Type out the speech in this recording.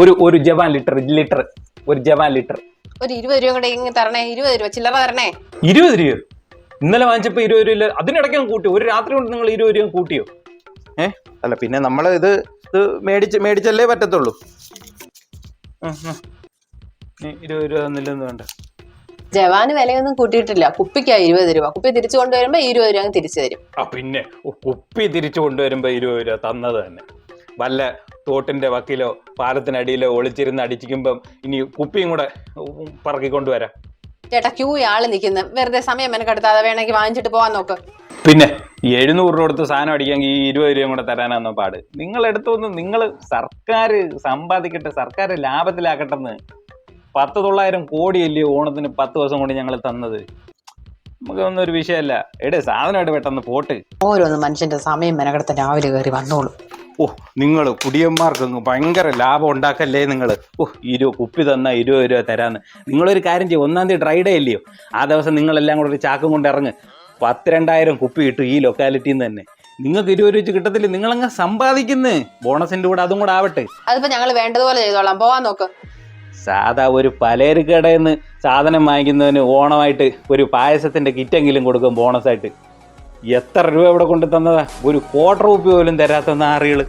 ഒരു ഒരു ജവാൻ litre litre ഒരു ജവാൻ ലിറ്റർ. ഒരു ഇരുപത് രൂപ കൂടെ ഇങ്ങ് തരണേ ഇരുപത് രൂപ ചില്ലറ തരണേ. ഇരുപത് രൂപ ഇന്നലെ വാങ്ങിച്ചപ്പോ ഇരുപത് രൂപ അതിനിടയ്ക്ക് കൂട്ടി. ഒരു രാത്രി കൊണ്ട് നിങ്ങൾ ഇരുപത് രൂപ കൂട്ടിയോ? ഏ? അല്ല പിന്നെ നമ്മൾ ഇത് ഇത് മേടിച്ച് മേടിച്ചല്ലേ പറ്റത്തുള്ളൂ. ഇരുപത് രൂപ തന്നില്ലെന്ന് വേണ്ട. ജവാന് വിലയൊന്നും കൂട്ടിയിട്ടില്ല. കുപ്പിക്കാ ഇരുപത് രൂപ. കുപ്പി തിരിച്ചു കൊണ്ടുവരുമ്പോ ഇരുപത് രൂപ തിരിച്ചു തരും. ആ പിന്നെ കുപ്പി തിരിച്ചു കൊണ്ടുവരുമ്പോ ഇരുപത് രൂപ തന്നത് തന്നെ. വല്ല തോട്ടിന്റെ വക്കിലോ പാലത്തിനടിയിലോ ഒളിച്ചിരുന്ന് അടിച്ചിരിക്കുമ്പം ഇനി കുപ്പിയും കൂടെ പറക്കിക്കൊണ്ടുവരാം. പറക്കി കൊണ്ടുവരാം ചേട്ടാ ക്യൂ ആൾ നിൽക്കുന്നു. വെറുതെ സമയം മെനക്കെടുത്താതെ വേണമെങ്കിൽ വാങ്ങിച്ചിട്ട് പോവാൻ നോക്ക്. പിന്നെ എഴുന്നൂറ് രൂപ കൊടുത്ത് സാധനം അടിക്കാമെങ്കിൽ ഈ ഇരുപത് രൂപയും കൂടെ തരാനാന്നോ പാട്. നിങ്ങൾ എടുത്തൊന്ന് നിങ്ങൾ സർക്കാർ സമ്പാദിക്കട്ടെ സർക്കാർ ലാഭത്തിലാക്കട്ടെന്ന്. പത്ത് തൊള്ളായിരം കോടിയല്ലേ ഓണത്തിന് പത്ത് ദിവസം കൊണ്ട് ഞങ്ങൾ തന്നത്. നമുക്കൊന്നും ഒരു വിഷയമല്ല. എടേ സാധനമായിട്ട് പെട്ടെന്ന് പോട്ട്. ഓരോന്ന് മനുഷ്യന്റെ സമയം മെനക്കെടുത്ത രാവിലെ കയറി വന്നോളൂ. ഓ നിങ്ങൾ കുടിയന്മാർക്ക് ഭയങ്കര ലാഭം ഉണ്ടാക്കല്ലേ നിങ്ങൾ ഓ ഇരുപത് കുപ്പി തന്ന ഇരുപത് രൂപ തരാന്ന്. നിങ്ങളൊരു കാര്യം ചെയ്യും ഒന്നാം തീയതി ഡ്രൈ ഡേ ഇല്ലയോ ആ ദിവസം നിങ്ങളെല്ലാം കൂടെ ഒരു ചാക്കും കൊണ്ട് ഇറങ്ങ്. പത്തിരണ്ടായിരം കുപ്പി കിട്ടും ഈ ലൊക്കാലിറ്റിയിൽ നിന്ന് തന്നെ. നിങ്ങൾക്ക് ഇരുപത് രൂപ വെച്ച് കിട്ടത്തില്ല? നിങ്ങളങ്ങ് സമ്പാദിക്കുന്നു. ബോണസിന്റെ കൂടെ അതും കൂടെ ആവട്ടെ. അതിപ്പോ ഞങ്ങൾ വേണ്ടതുപോലെ ചെയ്തോളാം. പോവാൻ നോക്ക്. സാധാ ഒരു പലേര് കടയിൽ നിന്ന് സാധനം വാങ്ങിക്കുന്നതിന് ഓണമായിട്ട് ഒരു പായസത്തിന്റെ കിറ്റെങ്കിലും കൊടുക്കും ബോണസായിട്ട് എത്ര രൂപ ഇവിടെ കൊണ്ടു തന്നതാ? ഒരു കോട്ടർ റുപ്യ പോലും തരാത്ത നാറികൾ.